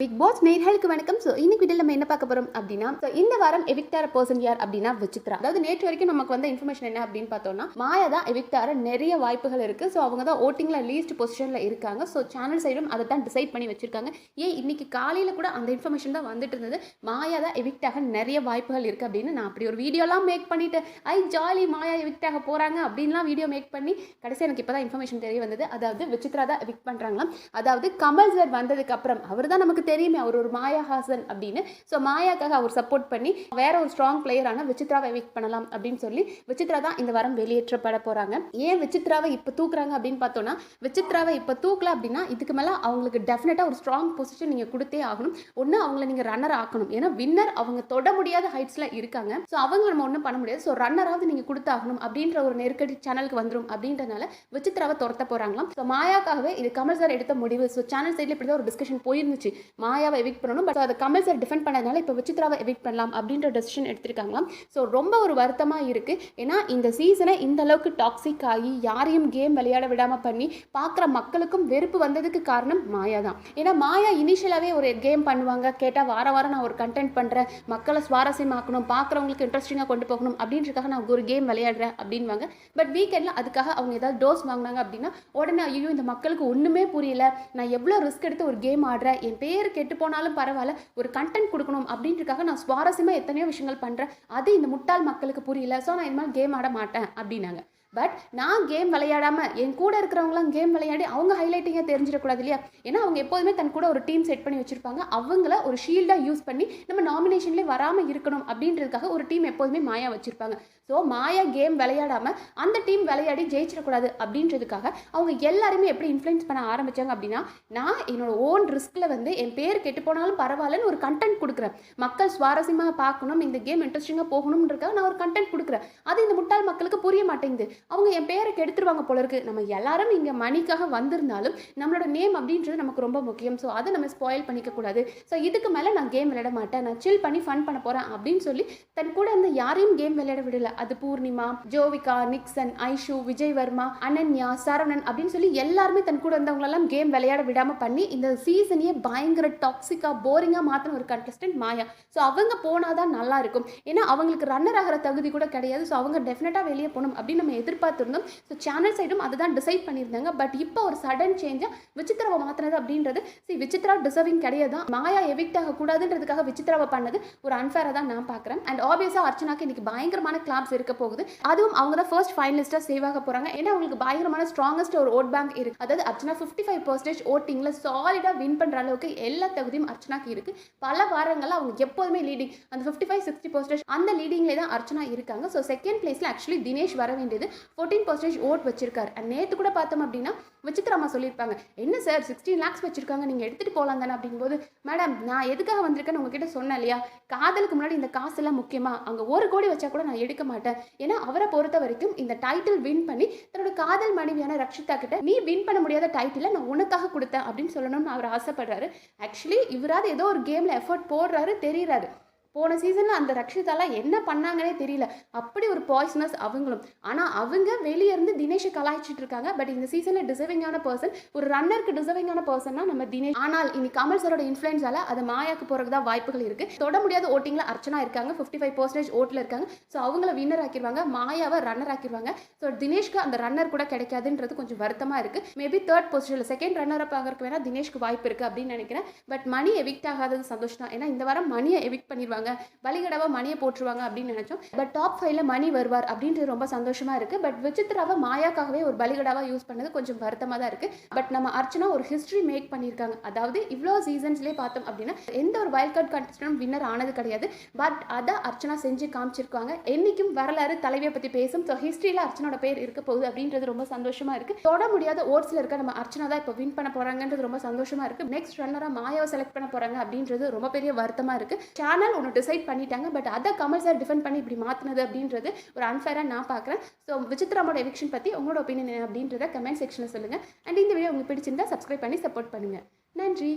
Big pass நேர்களுக்கு வணக்கம். So இன்னைக்கு வீடியோ நம்ம என்ன பார்க்க போறோம் அப்படின்னா ஸோ இந்த வாரம் எவிக்டார பர்சன் யார் அப்படின்னா விசித்ரா. அதாவது நேற்று வரைக்கும் நமக்கு வந்த இன்ஃபர்மேஷன் என்ன அப்படின்னு பார்த்தோம்னா மாயா தான் எவிக்டார நிறைய வாய்ப்புகள் இருக்கு. ஸோ அவங்க தான் ஓட்டிங்ல லீஸ்ட் பொசிஷன்ல இருக்காங்க. ஸோ சேனல் சைடும் அதை தான் டிசைட் பண்ணி வச்சிருக்காங்க. ஏன் இன்னைக்கு காலையில கூட அந்த இன்ஃபர்மேஷன் தான் வந்துட்டு இருந்தது? மாயா தான் எவிக்டாக நிறைய வாய்ப்புகள் இருக்கு அப்படின்னு நான் அப்படி ஒரு வீடியோலாம் மேக் பண்ணிட்டு ஐ ஜாலி மாயா எவிக்டாக போறாங்க அப்படின்லாம் வீடியோ மேக் பண்ணி கடைசி எனக்கு இப்போ தான் இன்ஃபர்மேஷன் தெரிய வந்தது. அதாவது விசித்ரா தான் எவிக்ட் பண்ணுறாங்களாம் அதாவது கமல் சார் வந்ததுக்கு அப்புறம் அவர் தான் நமக்கு தெரியுமே அவர் ஒரு மாயா ஹாசன் அப்படின்னு. ஸோ மாயாக்காக அவர் சப்போர்ட் பண்ணி வேற ஒரு ஸ்ட்ராங் பிளேயரான விசித்ராவை வெயிட் பண்ணலாம் அப்படின்னு சொல்லி விசித்ரா தான் இந்த வாரம் வெளியேற்றப்பட போறாங்க. ஏன் விசித்ராவை இப்போ தூக்குறாங்க அப்படின்னு பார்த்தோம்னா விசித்ராவை இப்போ தூக்கல அப்படின்னா இதுக்கு மேலே அவங்களுக்கு டெஃபினட்டாக ஒரு ஸ்ட்ராங் பொசிஷன் நீங்கள் கொடுத்தே ஆகணும். ஒன்று அவங்கள நீங்கள் ரன்னர் ஆக்கணும். ஏன்னா வின்னர் அவங்க தொட முடியாத ஹைட்ஸில் இருக்காங்க. ஸோ அவங்க நம்ம ஒன்றும் பண்ண முடியாது. ஸோ ரன்னராவது நீங்கள் கொடுத்தாகணும் அப்படின்ற ஒரு நெருக்கடி சேனலுக்கு வந்துடும் அப்படின்றனால விசித்ராவை துரத்த போகிறாங்களாம் ஸோ மாயாக்காகவே இது கமல் சார் எடுத்த முடிவு. ஸோ சேனல் சைடில் இப்படி தான் ஒரு டிஸ்கஷன் போயிருந்துச்சு. மாயாவை எவிக்ட் பண்ணணும். பட் அதை கமல் சார் டிஃபெண்ட் பண்ணதுனால இப்போ விசித்ராவை எவிக்ட் பண்ணலாம் அப்படின்ற டெசிஷன் எடுத்திருக்காங்களாம். ஸோ ரொம்ப ஒரு வருத்தமாக இருக்குது ஏன்னா இந்த சீசனை இந்த அளவுக்கு டாக்ஸிக் ஆகி யாரையும் கேம் விளையாட விடாமல் பண்ணி பார்க்குற மக்களுக்கும் வெறுப்பு வந்ததுக்கு காரணம் மாயா தான். ஏன்னா மாயா இனிஷியலாகவே ஒரு கேம் பண்ணுவாங்க. கேட்டால் வார வாரம் நான் ஒரு கண்டென்ட் பண்ணுறேன் மக்களை சுவாரஸ்யமாக்கணும். பார்க்குறவங்களுக்கு இன்ட்ரெஸ்டிங்காக கொண்டு போகணும். அப்படின்றதுக்காக நான் ஒரு கேம் விளையாடுறேன் அப்படின்வாங்க. பட் வீக்கெண்டில் அதுக்காக அவங்க ஏதாவது டோஸ் வாங்கினாங்க அப்படின்னா உடனே ஐயோ இந்த மக்களுக்கு ஒன்றுமே புரியல. நான் எவ்வளோ ரிஸ்க் எடுத்து ஒரு கேம் ஆடுறேன்? என் பேர் கெட்டு போனாலும் பரவாயில்ல. ஒரு கண்டென்ட் கொடுக்கணும் அப்படின்றதுக்காக நான் சுவாரஸ்யமாக எத்தனையோ விஷயங்கள் பண்ணுறேன் அது இந்த முட்டாள் மக்களுக்கு புரியல. ஸோ நான் இந்த மாதிரி கேம் ஆட மாட்டேன் அப்படின்னாங்க. பட் நான் கேம் விளையாடாமல் என் கூட இருக்கிறவங்களாம் கேம் விளையாடி அவங்க ஹைலைட்டிங்காக தெரிஞ்சிடக்கூடாது இல்லையா? ஏன்னா அவங்க எப்போதுமே தன் கூட ஒரு டீம் செட் பண்ணி வச்சுருப்பாங்க. அவங்கள ஒரு ஷீல்டாக யூஸ் பண்ணி நம்ம நாமினேஷன்லேயே வராமல் இருக்கணும் அப்படின்றதுக்காக ஒரு டீம் எப்போதுமே மாயா வச்சுருப்பாங்க. ஸோ மாயா கேம் விளையாடாமல் அந்த டீம் விளையாடி ஜெயிச்சிடக்கூடாது அப்படின்றதுக்காக அவங்க எல்லாருமே எப்படி இன்ஃப்ளூயன்ஸ் பண்ண ஆரம்பித்தாங்க அப்படின்னா நான் என்னோட ஓன் ரிஸ்கில் வந்து என் பேர் கெட்டு போனாலும் பரவாயில்லன்னு ஒரு கண்டென்ட் கொடுக்குறேன். மக்கள் சுவாரஸ்யமாக பார்க்கணும் இந்த கேம் இன்ட்ரெஸ்டிங்காக போகணுன்றதுக்காக நான் ஒரு கண்டென்ட் கொடுக்குறேன். அது இந்த முட்டாள் மக்களுக்கு புரிய மாட்டேங்குது. அவங்க என் பேரை கெடுத்துருவாங்க போல இருக்கு. நம்ம எல்லாரும் இங்கே மணிக்காக வந்திருந்தாலும் நம்மளோட நேம் அப்படின்றது நமக்கு ரொம்ப முக்கியம். ஸோ அதை நம்ம ஸ்பாயில் பண்ணிக்க கூடாது. ஸோ இதுக்கு மேலே நான் கேம் விளையாட மாட்டேன். நான் சில் பண்ணி ஃபன் பண்ண போகிறேன் அப்படின்னு சொல்லி தன் கூட இருந்த யாரையும் கேம் விளையாட விடல. அது பூர்ணிமா ஜோவிகா நிக்சன் ஐஷு விஜய் வர்மா அனன்யா சரவணன் அப்படின்னு சொல்லி எல்லாருமே தன் கூட இருந்தவங்களெல்லாம் கேம் விளையாட விடாம பண்ணி இந்த சீசனையே பயங்கர டாக்ஸிக்கா போரிங்கா மாத்தின ஒரு கண்டஸ்டன்ட் மாயா. ஸோ அவங்க போனாதான் நல்லா இருக்கும். ஏன்னா அவங்களுக்கு ரன்னர் ஆகிற தகுதி கூட கிடையாது. ஸோ அவங்க டெஃபினட்டாக வெளியே போகணும் அப்படின்னு நம்ம எதிர் எதிர்பார்த்துருந்தோம். ஸோ சேனல் சைடும் அதுதான் டிசைட் பண்ணியிருந்தாங்க. பட் இப்போ ஒரு சடன் சேஞ்சாக விசித்திராவை மாற்றினது அப்படின்றது சி விசித்ரா டிசர்விங் கிடையாது. மாயா எவிக்ட் ஆகக்கூடாதுன்றதுக்காக விசித்ராவை பண்ணது ஒரு அன்ஃபேராக தான் நான் பார்க்குறேன். அண்ட் ஆப்வியஸாக அர்ச்சனாக்கு இன்னைக்கு பயங்கரமான கிளாப்ஸ் இருக்க போகுது. அதுவும் அவங்க தான் ஃபர்ஸ்ட் ஃபைனலிஸ்ட்டாக சேவ் ஆக போகிறாங்க ஏன்னா அவங்களுக்கு பயங்கரமான ஸ்ட்ராங்கஸ்ட் ஒரு ஓட் பேங்க் இருக்குது அதாவது அர்ச்சனா ஃபிஃப்டி ஃபைவ் பர்சன்டேஜ் ஓட்டிங்கில் சாலிடாக வின் பண்ணுற அளவுக்கு எல்லா தகுதியும் அர்ச்சனாக்கு இருக்குது பல வாரங்களில் அவங்க எப்போதுமே லீடிங் அந்த ஃபிஃப்டி ஃபைவ் சிக்ஸ்டி பர்சன்டேஜ் அந்த லீடிங்லேயே தான் அர்ச்சனா இருக்காங்க. ஸோ செகண்ட் பிளேஸில் ஆக்சுவலி தினேஷ் வர வேண்டியது. ஃபோர்டீன் பர்சன்டேஜ் ஓட் வச்சிருக்காரு. அண்ட் நேற்று கூட பார்த்தோம் அப்படின்னா விசித்திரமா சொல்லியிருப்பாங்க. என்ன சார் சிக்ஸ்டீன் லேக்ஸ் வச்சிருக்காங்க. நீங்கள் எடுத்துகிட்டு போகலாம் தானே? அப்படிங்கும்போது மேடம் நான் எதுக்காக வந்திருக்கேன்னு உங்ககிட்ட சொன்னேன் இல்லையா? காதலுக்கு முன்னாடி இந்த காசெல்லாம் முக்கியமாக அங்கே ஒரு கோடி வச்சா கூட நான் எடுக்க மாட்டேன். ஏன்னா அவரை பொறுத்த வரைக்கும் இந்த டைட்டில் வின் பண்ணி தன்னோட காதல் மனைவியான ரக்ஷிதா கிட்ட நீ வின் பண்ண முடியாத டைட்டிலை நான் உனக்காக கொடுத்தேன். அப்படின்னு சொல்லணும்னு அவர் ஆசைப்படுறாரு. ஆக்சுவலி இவராது ஏதோ ஒரு கேமில் எஃபர்ட் போடுறாரு தெரியறாரு. போன சீசனில் அந்த ரக்ஷிதாலாம் என்ன பண்ணாங்கன்னே தெரியல. அப்படி ஒரு பாய்ஸ்னஸ் அவங்களும். ஆனால் அவங்க வெளியே இருந்து தினேஷை கலாய்ச்சிட்டு இருக்காங்க. பட் இந்த சீசனில் டிசர்விங்கான பர்சன் ஒரு ரன்னருக்கு டிசர்விங்கான பர்சன்னா நம்ம தினேஷ். ஆனால் இனி கமல் சரோட இன்ஃப்ளூயன்ஸால் அது மாயாக்கு போகிறதுக்கு தான் வாய்ப்புகள் இருக்குது தொட முடியாத ஓட்டிங்கில் அர்ச்சனா இருக்காங்க. ஃபிஃப்டி ஃபைவ் பர்சன்டேஜ் ஓட்டில் இருக்காங்க. ஸோ அவங்கள வின்னர் ஆக்கிடுவாங்க மாயாவை ரன்னர் ஆக்கிடுவாங்க ஸோ தினேஷ்க்கு அந்த ரன்னர் கூட கிடைக்காதுன்றது கொஞ்சம் வருத்தமாக இருக்குது மேபி தேர்ட் பொசிஷனில் செகண்ட் ரன்னர் அப் ஆகிறதுக்கு வேணால் தினேஷ்க்கு வாய்ப்பு இருக்குது அப்படின்னு நினைக்கிறேன். பட் மணி எவிக்ட் ஆகாதது சந்தோஷம் தான். ஏன்னா இந்த வாரம் மணியை எவிக்ட் பண்ணிடுவாங்க பலிகடாவை மணியை போட்டுருவாங்க அப்படின்னு நினைச்சோம். பட் டாப் ஃபைவ்ல மணி வருவார் அப்படின்றது ரொம்ப சந்தோஷமா இருக்கு. பட் விசித்ராவை மாயாக்காகவே ஒரு பலிகடாவா யூஸ் பண்ணது கொஞ்சம் வருத்தமாக தான் இருக்கு. பட் நம்ம அர்ச்சனா ஒரு ஹிஸ்ட்ரி மேக் பண்ணியிருக்காங்க. அதாவது இவ்வளோ சீசன்ஸ்லேயே பார்த்தோம் அப்படின்னா எந்த ஒரு வைல்ட் கார்டு கண்டஸ்டனும் வின்னர் ஆனது கிடையாது. பட் அதை அர்ச்சனா செஞ்சு காமிச்சிருக்காங்க. என்னைக்கும் வரலாறு தலைவியை பற்றி பேசும். ஸோ ஹிஸ்ட்ரியில் அர்ச்சனோட பேர் இருக்க போகுது அப்படின்றது ரொம்ப சந்தோஷமா இருக்கு. தொட முடியாத ஓட்ஸில் இருக்க நம்ம அர்ச்சனா தான் இப்போ வின் பண்ண போறாங்கன்றது ரொம்ப சந்தோஷமா இருக்கு. நெக்ஸ்ட் ரன்னராக மாயாவை செலக்ட் பண்ண போறாங்க அப்படின்றது ரொம்ப பெரிய வருத்தமா இருக்கு. சேனல் உன்னோட டிசைட் பண்ணிட்டாங்க பட் அதை கமல் சார் டிஃபெண்ட் பண்ணி இப்படி மாற்றினது அப்படின்றது ஒரு அன்ஃபேராக நான் பார்க்குறேன். ஸோ விசித்ராமோட எவிக்ஷன் பற்றி உங்களோட ஒப்பீனியன் அப்படின்றத கமெண்ட் செக்ஷனில் சொல்லுங்கள் அண்ட் இந்த வீடியோ உங்களுக்கு பிடிச்சிருந்தா சப்ஸ்கிரைப் பண்ணி சப்போர்ட் பண்ணுங்கள் நன்றி.